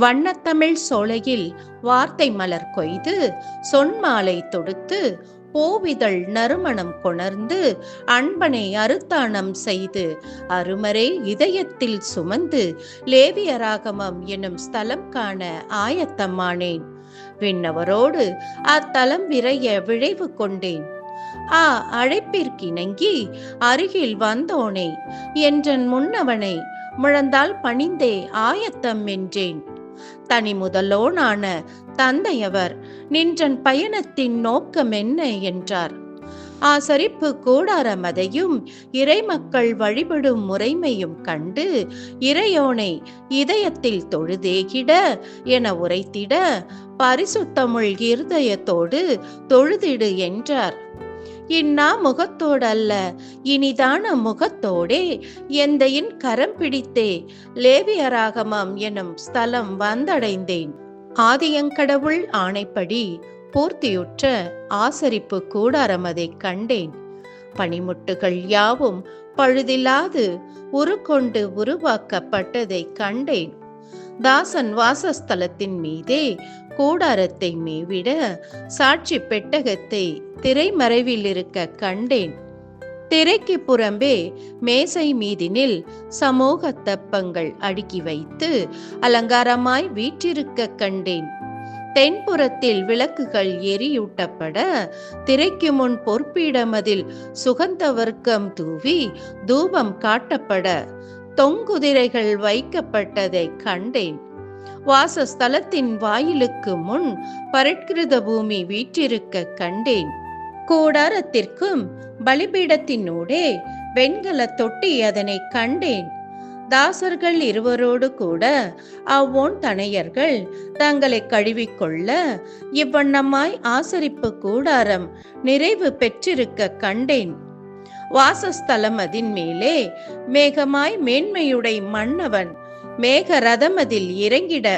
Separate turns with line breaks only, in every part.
வண்ணத்தமிழ் சோலையில் வார்த்தை மலர் கொய்து சொன்மாலை தொடுத்து பூவிதழ் நறுமணம் கொணர்ந்து அன்பனை அருத்தானம் செய்து அருமரே இதயத்தில் சுமந்து லேவியராகமம் எனும் ஸ்தலம் காண ஆயத்தமானேன். விண்ணவரோடு அத்தலம் விரைய விழைவு கொண்டேன். ஆ அழைப்பிற்கிணங்கி அருகில் வந்தோனே என்றன் முன்னவனை முழந்தால் பணிந்தே ஆயத்தம் என்றேன். தனி முதலோனான தந்தையவர் நின்றன் பயணத்தின் நோக்கம் என்ன என்றார். ஆசரிப்பு கூடாரமதையும் இறைமக்கள் வழிபடும் முறைமையும் கண்டு இறையோனை இதயத்தில் தொழுதேகிட என உரைத்திட பரிசுத்தமுள் இருதயத்தோடு தொழுதிடு என்றார். இன்னா முகத்தோடல்ல இனிதான முகத்தோடே எந்தையின் கரம் பிடித்தே லேவியராகமம் எனும் ஸ்தலம் வந்தடைந்தேன். ஆதியங்கடவுள் ஆணைப்படி பூர்த்தியுற்ற ஆசரிப்பு கூடாரமதை கண்டேன். பனிமுட்டுகள் யாவும் பழுதில்லாது உருக்கொண்டு உருவாக்கப்பட்டதை கண்டேன். தாசன் வாசஸ்தலத்தின் மீதே கூடாரத்தை மேவிட சாட்சி பெட்டகத்தை திரைமறைவில் இருக்க கண்டேன். திரைக்கு புறம்பே மேசை மீதினில் சமூக தப்பங்கள் அடுக்கி வைத்து அலங்காரமாய் வீற்றிருக்க கண்டேன். தென்புறத்தில் விளக்குகள் எரியூட்டப்பட திரைக்கு முன் பொற்பீடமதில் சுகந்த வர்க்கம் தூவி தூபம் காட்டப்பட தொங்குதிரைகள் வைக்கப்பட்டதை கண்டேன். வாசஸ்தலத்தின் வாயிலுக்கு முன் பரட்கிருத பூமி வீற்றிருக்க கண்டேன். கூடாரத்திற்கும் பலிபீடத்தினூடே வெண்கல தொட்டி அதனை கண்டேன். தாசர்கள் இருவரோடு கூட அவ்வோன் தனையர்கள் தங்களை கழுவிக்கொள்ள இவ்வண்ணமாய் ஆசரிப்பு கூடாரம் நிறைவு பெற்றிருக்க கண்டேன். வாசஸ்தலம் அதின் மேலே மேகமாய் மேன்மையுடை மன்னவன் மேக ரதமதில் இறங்கிட.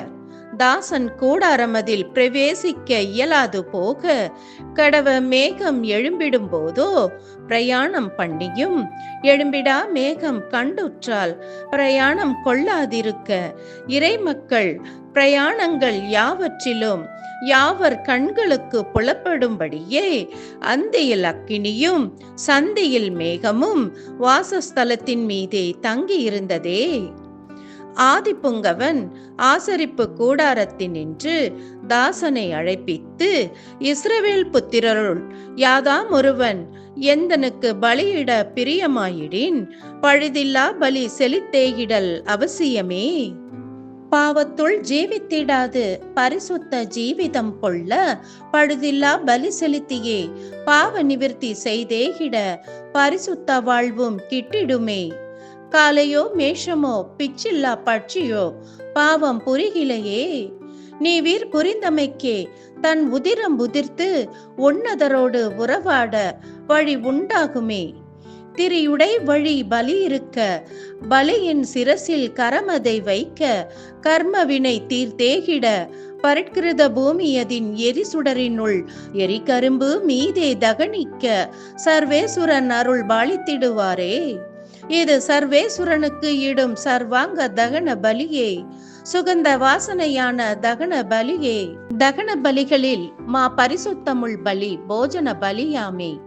தாசன் கூடாரமதில் பிரவேசிக்க இயலாது போக கடவ மேகம் எழும்பிடும் போதோ பிரயாணம் பண்ணியும். எழும்பிடா மேகம் கண்டுற்றால் பிரயாணம் கொள்ளாதிருக்க. இறைமக்கள் பிரயாணங்கள் யாவற்றிலும் யாவர் கண்களுக்கு புலப்படும்படியே அந்தியில் அக்கினியும் சந்தியில் மேகமும் வாசஸ்தலத்தின் மீதே தங்கியிருந்ததே. ஆதிப்புங்கவன் ஆசரிப்பு கூடாரத்தினின்று தாசனை அழைப்பித்து இஸ்ரவேல் புத்திரருள் யாதாம் ஒருவன் எந்தனுக்கு பலியிட பிரியமாயிடின் பழுதில்லா பலி செலுத்தேகிடல் அவசியமே. பாவத்துள் ஜீவித்திடாது பரிசுத்த ஜீவிதம் கொள்ள பழுதில்லா பலி செலுத்தியே பாவ நிவிற்த்தி செய்தேகிட பரிசுத்த வாழ்வும் கிட்டிடுமே. காலையோ மேஷமோ பிச்சில்லா பட்சியோ பாவம் புரிகிலையே. நீ வீர் புரிந்தமைக்கே தன் உதிரம் உதிர்த்து உன்னதரோடு உறவாட வழி உண்டாகுமே. திரியுடை வழி பலி இருக்க பலியின் சிரசில் கரமதை வைக்க கர்மவினை தீர்த்தேகிட பரட்கிருத பூமியதின் எரிசுடரினுள் எரிகரும்பு மீதே தகனிக்க சர்வேசுரன் அருள் பாலித்திடுவாரே. இது சர்வேஸ்வரனுக்கு இடும் சர்வாங்க தகன பலியே. சுகந்த வாசனையான தகன பலியே. தகன பலிகளில் மா பரிசுத்தமுள் பலி போஜன பலியாமே.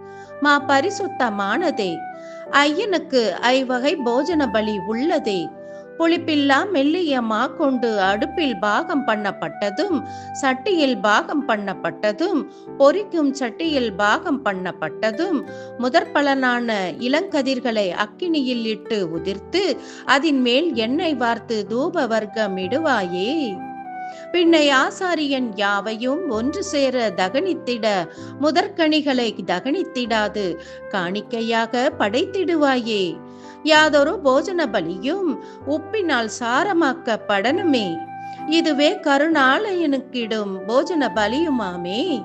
மா பரிசுத்தமானதே. ஐயனுக்கு ஐவகை போஜன பலி உள்ளதே. புளிப்பில்லா மெல்லிய மா கொண்டு அடுப்பில் பாகம் பண்ணப்பட்டதும் சட்டியில் பாகம் பண்ணப்பட்டதும் பொரிக்கும் சட்டியில் பாகம் பண்ணப்பட்டதும் முதற்பலனான இளங்கதிர்களை அக்கினியில் இட்டு உதிர்த்து அதன் மேல் எண்ணெய் வார்த்து தூப வர்க்கம் இடுவாயே பின்னை ஆசாரியன் யாவையும் ஒன்று சேர தகனித்திட முதற்கனிகளை தகனித்திடாது காணிக்கையாக படைத்திடுவாயே. யாதொரு போஜன பலியும் உப்பினால் சாரமாக்கப்படணுமே. இதுவே கருணாலயனுக்கிடும் போஜன பலியுமாமே.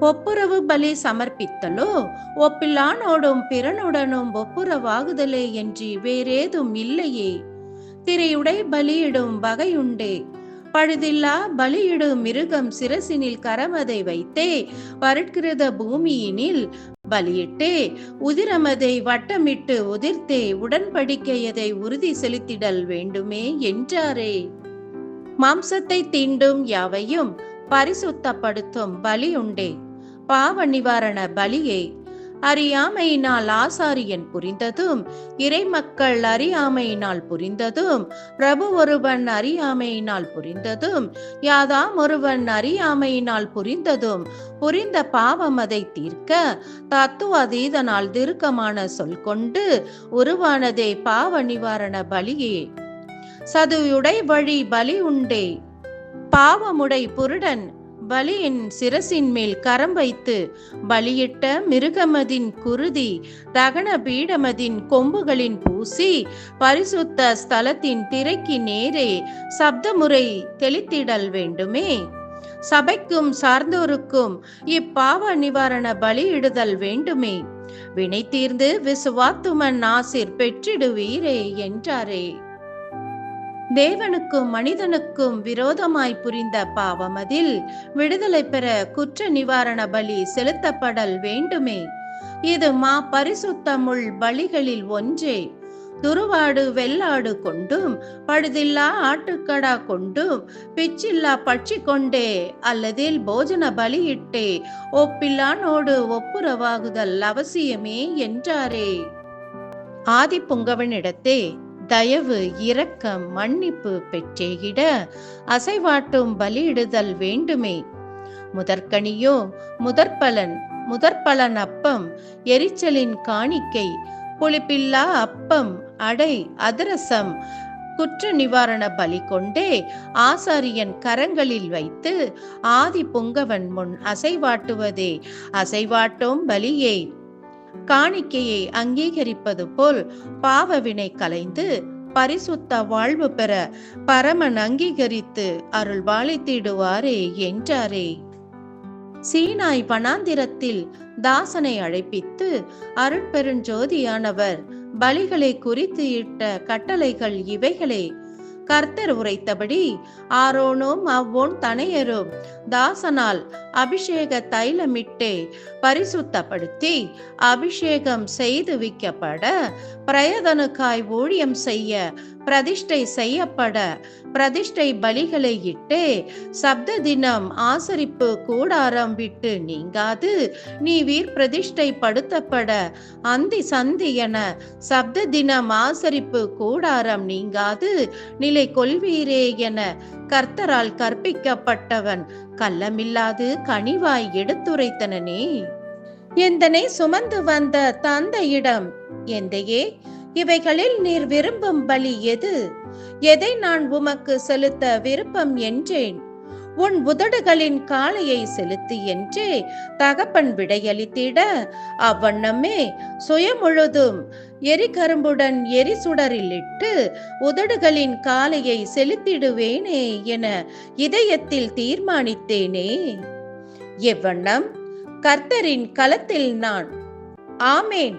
ஒப்புரவு பலி சமர்ப்பித்தலோ ஒப்பில்லானோடும் பிறனுடனும் ஒப்புரவாகுதலே என்று வேறேதும் இல்லையே. திரையுடை பலியிடும் வகையுண்டே. பழுதில்லா பலியிடும் மிருகம் சிரசினில் கரமதை வைத்தே. வருட்கிருத பூமியினில் பலியிட்டே உதிரமதை வட்டமிட்டு உதிர்த்தே உடன்படிக்கையதை உறுதி செலுத்திடல் வேண்டுமே என்றாரே. மாம்சத்தை தீண்டும் யாவையும் பரிசுத்தப்படுத்தும் பலி உண்டே பாவ நிவாரண பலியை அறியாமையினால் ஆசாரியன் புரிந்ததும் இறைமக்கள் அறியாமையினால் புரிந்ததும் பிரபு ஒருவன் அறியாமையினால் புரிந்ததும் யாதாம் ஒருவன் அறியாமையினால் புரிந்ததும் புரிந்த பாவம் அதை தீர்க்க தத்துவ அதீதனால் திருக்கமான சொல் கொண்டு உருவானதே பாவ நிவாரண பலியே. சதுயுடை வழி பலி உண்டே. பாவமுடை புருடன் பலியின் சிரசின் மேல் கரம் வைத்து பலியிட்ட மிருகமதின் குருதி தகன பீடமதின் கொம்புகளின் பூசி பரிசுத்த ஸ்தலத்தின் திரைக்கு நேரே சப்தமுறை தெளித்திடல் வேண்டுமே. சபைக்கும் சார்ந்தோருக்கும் இப்பாவ நிவாரண பலியிடுதல் வேண்டுமே. வினை தீர்ந்து விசுவாத்துமன் ஆசிர் பெற்றிடுவீரே என்றாரே. தேவனுக்கும் மனிதனுக்கும் விரோதமாய் புரிந்த பாவமதில் விடுதலை பெற குற்ற நிவாரண பலி செலுத்தப்படல் வேண்டுமே. இது மா பரிசுத்தமுள் பலிகளில் ஒன்றே. துருவாடு வெள்ளாடு கொண்டும் பழுதில்லா ஆட்டுக்கடா கொண்டும் பிச்சில்லா பட்சி கொண்டே அல்லதில் போஜன பலியிட்டே. ஒப்பில்லானோடு ஒப்புரவாகுதல் அவசியமே என்றாரே. ஆதி புங்கவனிடத்தே தயவு இரக்கம் மன்னிப்பு பெற்றேகிட அசைவாட்டும் பலியிடுதல் வேண்டுமே. முதற்கனியோ முதற்பலன் முதற்பலன் அப்பம் எரிச்சலின் காணிக்கை புளிப்பில்லா அப்பம் அடை அதிரசம் குற்ற நிவாரண பலி கொண்டே ஆசாரியன் கரங்களில் வைத்து ஆதி பொங்கவன் முன் அசைவாட்டுவதே. அசைவாட்டும் பலியே. காணிக்கையை அங்கீகரிப்பது போல் பாவவினை கலைந்து பரிசுத்த வாழ்வு பெற பரமன் அங்கீகரித்து அருள் தீடுவாரே என்றாரே. சீனாய் வனாந்திரத்தில் தாசனை அழைப்பித்து அருட்பெருஞ்சோதியானவர் பலிகளை குறித்து இட்ட கட்டளைகள் இவைகளே. கர்த்தர் உரைத்தபடி ஆரோனும் அவ்வோன் தனையரும் தாசனால் அபிஷேக தைலமிட்டே பரிசுத்தப்படுத்தி அபிஷேகம் செய்து விக்கப்பட பிரயதனுக்காய் ஊழியம் செய்ய பிரதிஷ்டை செய்யப்பட பிரதிஷ்டை பலிகளை இட்டே சப்த தினம் ஆசரிப்பு கூடாரம் விட்டு நீங்காது. நீ வீர் பிரதிஷ்டை படுத்தப்பட அந்தி சந்தி என சப்த தினம் ஆசரிப்பு கூடாரம் நீங்காது. நிலை கொள்வீரே என கர்த்தரால் கற்பிக்கப்பட்டவன் கள்ளமில்லாது கனிவாய் எடுத்துரைத்தனனே. எந்தனை சுமந்து வந்த தந்தையிடம் எந்தையே இவைகளில் நீர் விரும்பும் பலி எது? எதை நான் உமக்கு செலுத்த விருப்பம் என்றேன்? உன் உதடுகளின் காளையை செலுத்து என்றே தகப்பன் விடையளித்திட அவ்வண்ணமே சுயமுழுதும் எரிகரும்புடன் எரிசுடரில் இட்டு உதடுகளின் காளையை செலுத்திடுவேனே என இதயத்தில் தீர்மானித்தேனே. எவ்வண்ணம்? கர்த்தரின் களத்தில் நான். ஆமேன்.